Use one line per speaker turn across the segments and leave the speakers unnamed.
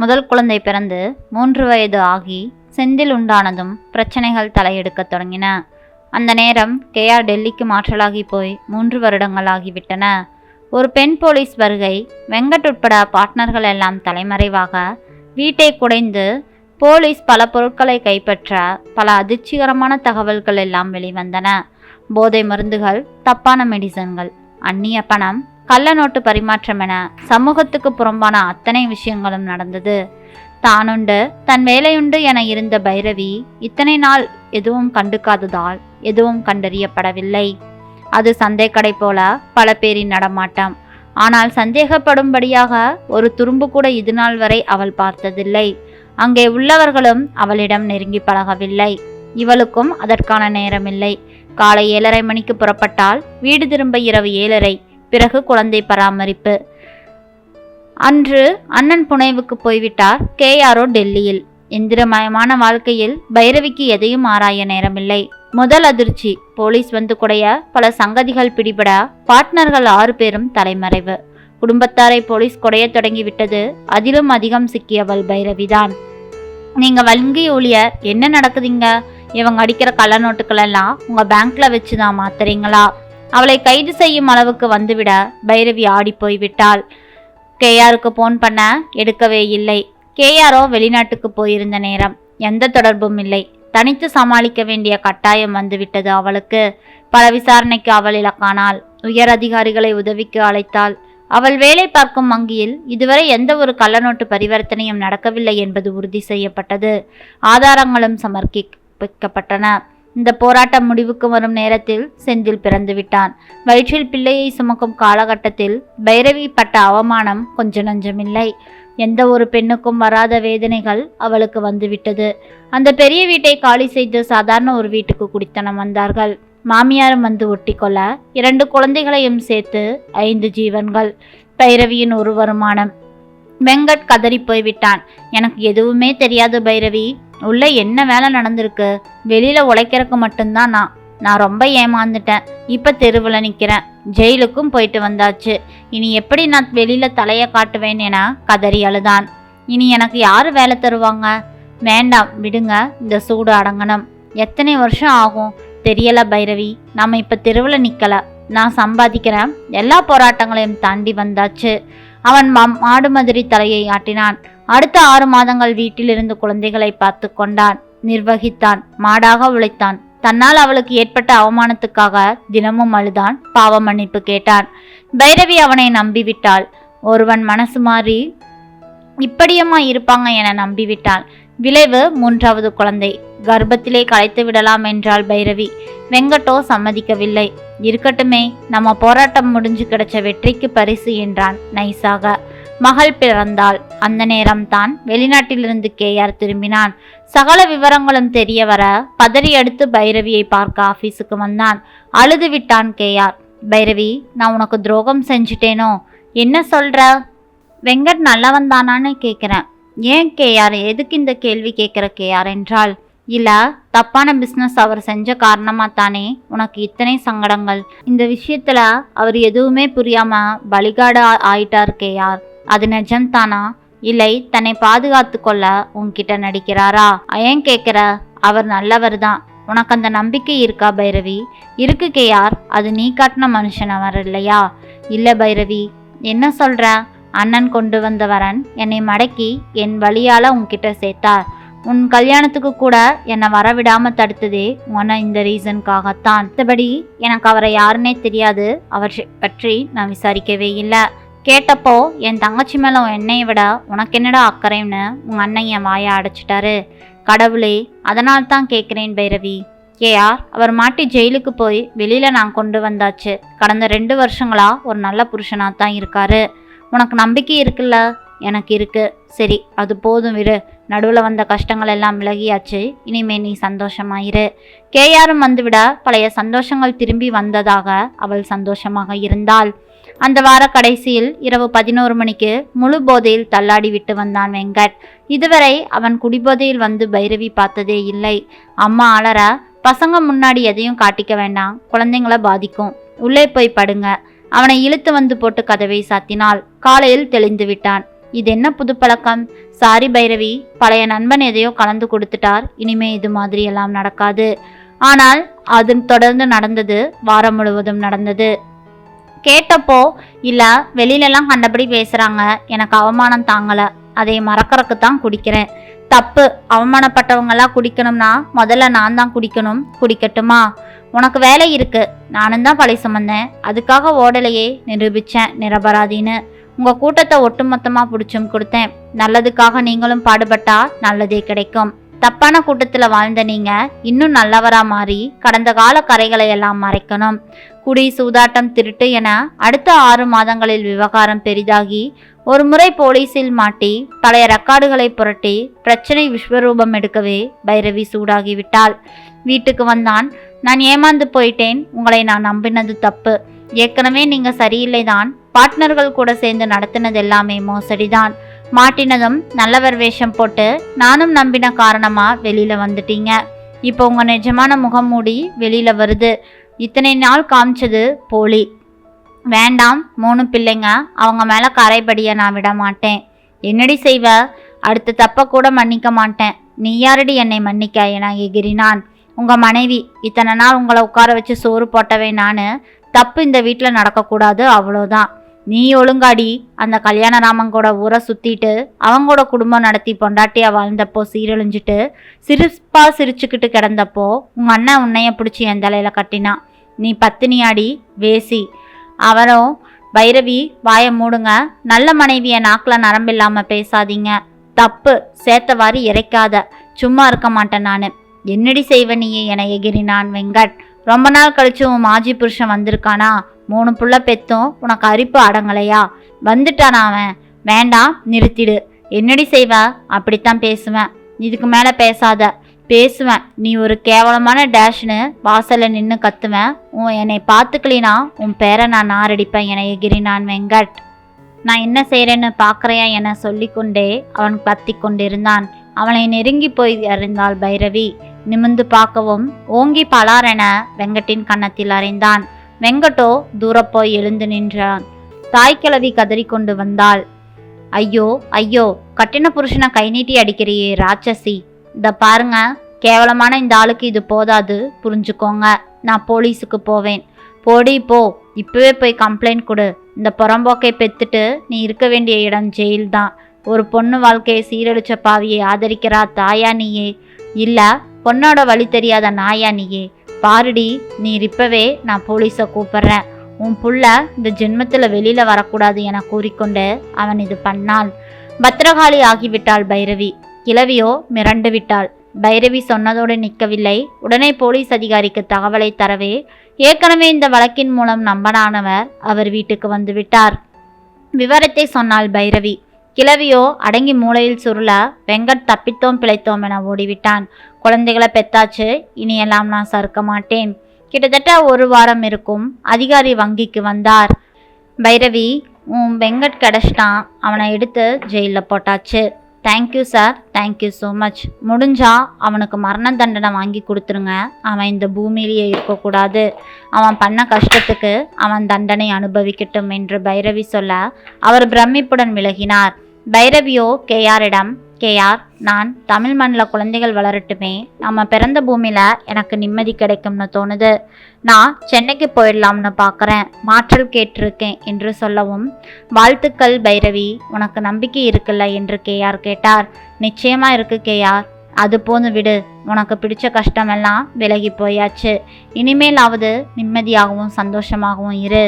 முதல் குழந்தை பிறந்து மூன்று வயது ஆகி செந்தில் உண்டானதும் பிரச்சனைகள் தலையெடுக்கத் தொடங்கின. அந்த நேரம் கேஆர் டெல்லிக்கு மாற்றலாகி போய் மூன்று வருடங்கள் ஆகிவிட்டன. ஒரு பெண் போலீஸ் வருகை வெங்கட் உட்பட பார்ட்னர்கள் எல்லாம் தலைமறைவாக வீட்டை குடைந்து போலீஸ் பல பொருட்களை கைப்பற்ற பல அதிர்ச்சிகரமான தகவல்கள் எல்லாம் வெளிவந்தன. போதை மருந்துகள் தப்பான மெடிசன்கள் அந்நிய பணம் கள்ள நோட்டு பரிமாற்றம் என சமூகத்துக்கு புறம்பான அத்தனை விஷயங்களும் நடந்தது. தானுண்டு தன் வேலையுண்டு என இருந்த பைரவி இத்தனை நாள் எதுவும் கண்டுக்காததால் எதுவும் கண்டறியப்படவில்லை. அது சந்தைக்கடை போல பல பேரின் நடமாட்டம். ஆனால் சந்தேகப்படும்படியாக ஒரு துரும்பு கூட இதுநாள் வரை அவள் பார்த்ததில்லை. அங்கே உள்ளவர்களும் அவளிடம் நெருங்கி பழகவில்லை. இவளுக்கும் அதற்கான நேரமில்லை. காலை ஏழரை மணிக்கு புறப்பட்டால் வீடு திரும்ப இரவு ஏழரை. பிறகு குழந்தை பராமரிப்பு. அன்று அண்ணன் புனைவுக்கு போய்விட்டார் கேஆரோ டெல்லியில். இந்திரமயமான வாழ்க்கையில் பைரவிக்கு எதையும் ஆராய நேரமில்லை. முதல் அதிர்ச்சி போலீஸ் வந்து குடைய பல சங்கதிகள் பிடிபட பார்ட்னர்கள் ஆறு பேரும் தலைமறைவு. குடும்பத்தாரை போலீஸ் குடைய தொடங்கிவிட்டது அதிலும் அதிகம் சிக்கியவள் பைரவிதான். நீங்க வங்கி ஊழியர் என்ன நடக்குதுங்க? இவங்க அடிக்கிற கள்ள நோட்டுகள் எல்லாம் உங்க பேங்க்ல வச்சு தான் மாத்துறீங்களா? அவளை கைது செய்யும் அளவுக்கு வந்துவிட பைரவி ஆடி போய்விட்டாள். கேஆருக்கு போன் பண்ண எடுக்கவே இல்லை. கேஆரோ வெளிநாட்டுக்கு போயிருந்த நேரம். எந்த தொடர்பும் இல்லை. தனித்து சமாளிக்க வேண்டிய கட்டாயம் வந்துவிட்டது அவளுக்கு. பல விசாரணைக்கு அவள் இலக்கானாள். உயர் அதிகாரிகளை உதவிக்கு அழைத்தாள். அவள் வேலை பார்க்கும் வங்கியில் இதுவரை எந்த ஒரு கள்ளநோட்டு பரிவர்த்தனையும் நடக்கவில்லை என்பது உறுதி செய்யப்பட்டது. ஆதாரங்களும் சமர்ப்பிக்கப்பட்டன. இந்த போராட்டம் முடிவுக்கு வரும் நேரத்தில் செந்தில் பிறந்து விட்டான் வயிற்றில் பிள்ளையை சுமக்கும் காலகட்டத்தில் பைரவி பட்ட அவமானம் கொஞ்ச நஞ்சமில்லை. எந்த ஒரு பெண்ணுக்கும் வராத வேதனைகள் அவளுக்கு வந்துவிட்டது. அந்த பெரிய வீட்டை காலி செய்து சாதாரண ஒரு வீட்டுக்கு குடித்தனம் வந்தார்கள். மாமியாரும் வந்து ஒட்டிக்கொள்ள இரண்டு குழந்தைகளையும் சேர்த்து ஐந்து ஜீவன்கள். பைரவியின் ஒரு வருமானம். வெங்கட் கதறி போய்விட்டான். எனக்கு எதுவுமே தெரியாது பைரவி. உள்ளே என்ன வேலை நடந்திருக்கு? வெளியில் உழைக்கிறதுக்கு மட்டும்தான் நான். நான் ரொம்ப ஏமாந்துட்டேன். இப்போ தெருவில் நிற்கிறேன் ஜெயிலுக்கும் போயிட்டு வந்தாச்சு. இனி எப்படி நான் வெளியில் தலையை காட்டுவேன் என கதறி அழுதான். இனி எனக்கு யார் வேலை தருவாங்க? வேண்டாம் விடுங்க. இந்த சூடு அடங்கணும். எத்தனை வருஷம் ஆகும்? தெரியல பைரவி. நம்ம இப்போ தெருவில் நிற்கலை நான் சம்பாதிக்கிறேன். எல்லா போராட்டங்களையும் தாண்டி வந்தாச்சு. அவன் மம் மாடு மாதிரி தலையை ஆட்டினான். அடுத்த ஆறு மாதங்கள் வீட்டிலிருந்து குழந்தைகளை பார்த்து கொண்டான். நிர்வகித்தான் மாடாக உழைத்தான். தன்னால் அவளுக்கு ஏற்பட்ட அவமானத்துக்காக தினமும் அழுதான். பாவ மன்னிப்பு கேட்டான். பைரவி அவனை நம்பிவிட்டாள். ஒருவன் மனசு மாறி இப்படியம்மா இருப்பாங்க என நம்பிவிட்டான் விளைவு மூன்றாவது குழந்தை. கர்ப்பத்திலே கலைத்து விடலாம் என்றாள் பைரவி. வெங்கட்டோ சம்மதிக்கவில்லை. இருக்கட்டுமே நம்ம போராட்டம் முடிஞ்சு கிடைச்ச வெற்றிக்கு பரிசு என்றான் நைஸாக மகள் பிறந்தாள். அந்த நேரம்தான் வெளிநாட்டிலிருந்து கேஆர் திரும்பினான். சகல விவரங்களும் தெரிய வர பதறி அடுத்து பைரவியை பார்க்க ஆபீஸுக்கு வந்தான். அழுது விட்டான் கேஆர் பைரவி நான் உனக்கு துரோகம் செஞ்சுட்டேனோ? என்ன சொல்ற? வெங்கட் நல்லவன் தானான்னு கேட்குறேன் ஏன் கேஆர் எதுக்கு இந்த கேள்வி கேட்குற கேஆர் என்றால் இல்லை தப்பான பிஸ்னஸ் அவர் செஞ்ச காரணமாக தானே உனக்கு இத்தனை சங்கடங்கள். இந்த விஷயத்தில் அவர் எதுவுமே புரியாமல் பலிகாடு ஆ- ஆயிட்டார் கேஆர் அது நிஜம்தானா இல்லை தன்னை பாதுகாத்து கொள்ள உன்கிட்ட நடிக்கிறாரா? ஏன் கேட்குற? அவர் நல்லவர் தான் உனக்கு அந்த நம்பிக்கை இருக்கா பைரவி? இருக்கு கேயார். அது நீ காட்டின மனுஷன் அவர் இல்லையா? இல்லை பைரவி. என்ன சொல்ற? அண்ணன் கொண்டு வந்த வரன் என்னை மடக்கி என் வழியால் உன்கிட்ட சேர்த்தார். உன் கல்யாணத்துக்கு கூட என்னை வரவிடாம தடுத்ததே உன இந்த ரீசனுக்காகத்தான் மற்றபடி எனக்கு அவரை யாருன்னே தெரியாது. அவர் பற்றி நான் விசாரிக்கவே இல்லை. கேட்டப்போ என் தங்கச்சி மேலே என்னையை விட உனக்கு என்னடா அக்கறைன்னு உங்கள் அண்ணன் என் வாயை அடைச்சிட்டாரு. கடவுளே அதனால் தான் கேட்குறேன் பைரவி. ஏஆர் அவர் மாட்டி ஜெயிலுக்கு போய் வெளியில் நான் கொண்டு வந்தாச்சு. கடந்த ரெண்டு வருஷங்களாக ஒரு நல்ல புருஷனாக தான் இருக்காரு. உனக்கு நம்பிக்கை இருக்குல்ல? எனக்கு இருக்கு. சரி அது போதும் விடு நடுவில் வந்த கஷ்டங்கள் எல்லாம் விலகியாச்சு. இனிமே நீ சந்தோஷமாயிரு. கேஆரும் வந்துவிட பழைய சந்தோஷங்கள் திரும்பி வந்ததாக அவள் சந்தோஷமாக இருந்தாள். அந்த வார கடைசியில் இரவு பதினோரு மணிக்கு முழு போதையில் தள்ளாடி விட்டு வந்தான் வெங்கட். இதுவரை அவன் குடிபோதையில் வந்து பைரவி பார்த்ததே இல்லை. அம்மா அலற பசங்க முன்னாடி எதையும் காட்டிக்க வேண்டாம். குழந்தைங்கள பாதிக்கும். உள்ளே போய் படுங்க. அவனை இழுத்து வந்து போட்டு கதவை சாத்தினாள். காலையில் தெளிந்து விட்டான். இது என்ன புது பழக்கம்? சாரி பைரவி. பழைய நண்பன் எதையோ கலந்து கொடுத்துட்டார். இனிமே இது மாதிரி எல்லாம் நடக்காது. ஆனால் அது தொடர்ந்து நடந்தது வாரம் முழுவதும் நடந்தது. கேட்டப்போ இல்லை வெளியிலலாம் கண்டபடி பேசுகிறாங்க எனக்கு அவமானம் தாங்கலை. அதை மறக்கறக்கு தான் குடிக்கிறேன். தப்பு. அவமானப்பட்டவங்கெல்லாம் குடிக்கணும்னா முதல்ல நான் தான் குடிக்கணும். குடிக்கட்டுமா? உனக்கு வேலை இருக்கு. நானும் தான் பழி சுமந்தேன். அதுக்காக ஓடலையே. நிரூபித்தேன் நிரபராதின்னு. உங்கள் கூட்டத்தை ஒட்டுமொத்தமாக பிடிச்சும் கொடுத்தேன். நல்லதுக்காக நீங்களும் பாடுபட்டா நல்லதே கிடைக்கும். தப்பான கூட்டத்தில் வாழ்ந்த நீங்க இன்னும் நல்லவரா மாறி கடந்த கால கரைகளை எல்லாம் மறைக்கணும். குடி சூதாட்டம் திருட்டு என அடுத்த ஆறு மாதங்களில் விவகாரம் பெரிதாகி ஒரு முறை போலீஸில் மாட்டி பழைய ரெக்கார்டுகளை புரட்டி பிரச்சனை விஸ்வரூபம் எடுக்கவே பைரவி சூடாகிவிட்டாள். வீட்டுக்கு வந்தான். நான் ஏமாந்து போயிட்டேன். உங்களை நான் நம்பினது தப்பு. ஏற்கனவே நீங்க சரியில்லைதான். பார்ட்னர்கள் கூட சேர்ந்து நடத்தினது எல்லாமே மோசடிதான். மாட்டினதும் நல்லவர் வேஷம் போட்டு நானும் நம்பின காரணமாக வெளியில் வந்துட்டீங்க. இப்போ உங்கள் நிஜமான முகம் மூடி வெளியில் வருது. இத்தனை நாள் காமிச்சது போலி. வேண்டாம் மூணு பிள்ளைங்க அவங்க மேலே கரைபடிய நான் விட மாட்டேன். என்னடி செய்வ? அடுத்த தப்பை கூட மன்னிக்க மாட்டேன். நீ யாரடி என்னை மன்னிக்க? என எகிரினான் உங்கள் மனைவி இத்தனை நாள் உங்களை உட்கார வச்சு சோறு போட்டவே நான். தப்பு இந்த வீட்டில் நடக்கக்கூடாது அவ்வளோதான் நீ ஒழுங்காடி. அந்த கல்யாணராமன் கூட ஊரை சுற்றிட்டு அவங்களோட குடும்பம் நடத்தி பொண்டாட்டியாக வாழ்ந்தப்போ சீரழிஞ்சிட்டு சிரிப்பா சிரிச்சுக்கிட்டு கிடந்தப்போ உங்கள் அண்ணன் உன்னைய பிடிச்சி என் தலையில் கட்டினான் நீ பத்தினியாடி வேசி. அவரும் பைரவி வாயை மூடுங்க. நல்ல மனைவியை நாக்கில் நரம்பில்லாமல் பேசாதீங்க. தப்பு. சேத்தவாரி இறைக்காத. சும்மா இருக்க மாட்டேன் நான். என்னடி செய்வ நீயே என எகிரினான் வெங்கட். ரொம்ப நாள் கழிச்சு உன் மாஜி புருஷன் வந்திருக்கானா? மூணு புள்ள பெத்தும். உனக்கு அரிப்பு அடங்கலையா? வந்துட்டானா அவன். வேண்டாம் நிறுத்திடு. என்னடி செய்வ? அப்படித்தான் பேசுவேன். இதுக்கு மேலே பேசாத. பேசுவேன். நீ ஒரு கேவலமான டேஷ்னு வாசலில் நின்று கத்துவேன். உன் என்னை பார்த்துக்கலினா உன் பேரை நான் நாரடிப்பேன். என எகிரினான் வெங்கட். நான் என்ன செய்கிறேன்னு பார்க்குறையா என சொல்லிக்கொண்டே அவன் பத்தி கொண்டிருந்தான். அவனை நெருங்கி போய் அறிந்தாள் பைரவி. நிமிந்து பார்க்கவும் ஓங்கி பலாரென வெங்கட்டின் கன்னத்தில் அறைந்தான். வெங்கட்டோ தூரப்போய் எழுந்து நின்றான். தாய்க்கிழவி கதறிக்கொண்டு வந்தாள். ஐயோ ஐயோ கட்டின புருஷனை கை நீட்டி அடிக்கிறியே ராட்சசி. இத பாருங்க கேவலமான இந்த ஆளுக்கு இது போதாது புரிஞ்சுக்கோங்க. நான் போலீஸுக்கு போவேன். போடி போ. இப்பவே போய் கம்ப்ளைண்ட் கொடு. இந்த புறம்போக்கை பெத்துட்டு நீ இருக்க வேண்டிய இடம் ஜெயில் தான் ஒரு பொண்ணு வாழ்க்கையை சீரழிச்ச பாவியை ஆதரிக்கிறா தாயா நீயே இல்ல பொண்ணோட வழி தெரியாத நாயா நீயே பாருடி நீ இப்பவே நான் போலீஸை கூப்பிடுறேன். உன் புள்ள இந்த ஜென்மத்தில் வெளியில் வரக்கூடாது என கூறிக்கொண்டு அவன் இது பண்ணான் பத்திரகாளி ஆகிவிட்டாள் பைரவி. கிழவியோ மிரண்டு விட்டாள். பைரவி சொன்னதோடு நிற்கவில்லை. உடனே போலீஸ் அதிகாரிக்கு தகவலை தரவே ஏற்கனவே இந்த வழக்கின் மூலம் நம்பனானவர் அவர் வீட்டுக்கு வந்துவிட்டார் விவரத்தை சொன்னாள் பைரவி. கிழவியோ அடங்கி மூலையில் சுருள வெங்கட் தப்பித்தோம் பிழைத்தோம் என ஓடிவிட்டான். குழந்தைகளை பெத்தாச்சு இனியெல்லாம் நான் சறுக்க மாட்டேன். கிட்டத்தட்ட ஒரு வாரம் இருக்கும் அதிகாரி வங்கிக்கு வந்தார். பைரவி உன் வெங்கட் கிடச்சிட்டான். அவனை எடுத்து ஜெயிலில் போட்டாச்சு. Thank you sir thank you so much முடிஞ்சா அவனுக்கு மரண தண்டனை வாங்கி கொடுத்துருங்க. அவன் இந்த பூமியிலேயே இருக்கக்கூடாது. அவன் பண்ண கஷ்டத்துக்கு அவன் தண்டனை அனுபவிக்கட்டும் என்று பைரவி சொல்ல அவர் பிரமிப்புடன் விலகினார். பைரவியோ கேஆரிடம் கேஆர் நான் தமிழ் மண்ணில் குழந்தைகள் வளரட்டுமே. நம்ம பிறந்த பூமியில் எனக்கு நிம்மதி கிடைக்கும்னு தோணுது. நான் சென்னைக்கு போயிடலாம்னு பார்க்குறேன் மாற்றல் கேட்டிருக்கேன் என்று சொல்லவும் வாழ்த்துக்கள் பைரவி உனக்கு நம்பிக்கை இருக்குல்ல? என்று கேஆர் கேட்டார். நிச்சயமாக இருக்கு கேஆர் அது போது விடு. உனக்கு பிடிச்ச கஷ்டமெல்லாம் விலகி போயாச்சு. இனிமேலாவது நிம்மதியாகவும் சந்தோஷமாகவும் இரு.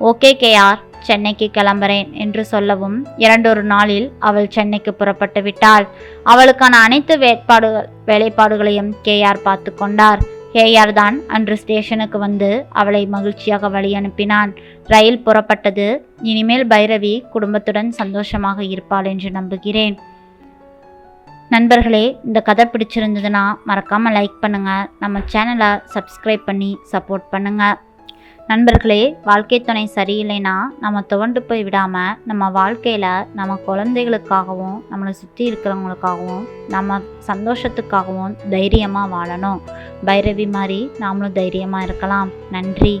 ஓகே கேஆர் சென்னைக்கு கிளம்புறேன் என்று சொல்லவும் இரண்டொரு நாளில் அவள் சென்னைக்கு புறப்பட்டு விட்டாள். அவளுக்கான அனைத்து வேட்பாடுகள் வேலைப்பாடுகளையும் கேஆர் பார்த்து கொண்டார். கேஆர் தான் அன்று ஸ்டேஷனுக்கு வந்து அவளை மகிழ்ச்சியாக வழி அனுப்பினான். ரயில் புறப்பட்டது. இனிமேல் பைரவி குடும்பத்துடன் சந்தோஷமாக இருப்பாள் என்று நம்புகிறேன். நண்பர்களே இந்த கதை பிடிச்சிருந்ததுன்னா மறக்காமல் லைக் பண்ணுங்கள் நம்ம சேனலை சப்ஸ்கிரைப் பண்ணி சப்போர்ட் பண்ணுங்கள் நண்பர்களே வாழ்க்கை துணை சரியில்லைன்னா நம்ம துவண்டு போய் விடாமல் நம்ம வாழ்க்கையில் நம்ம குழந்தைகளுக்காகவும் நம்மளை சுற்றி இருக்கிறவங்களுக்காகவும் நம்ம சந்தோஷத்துக்காகவும் தைரியமாக வாழணும். பைரவி மாதிரி நாமளும் தைரியமாக இருக்கலாம். நன்றி.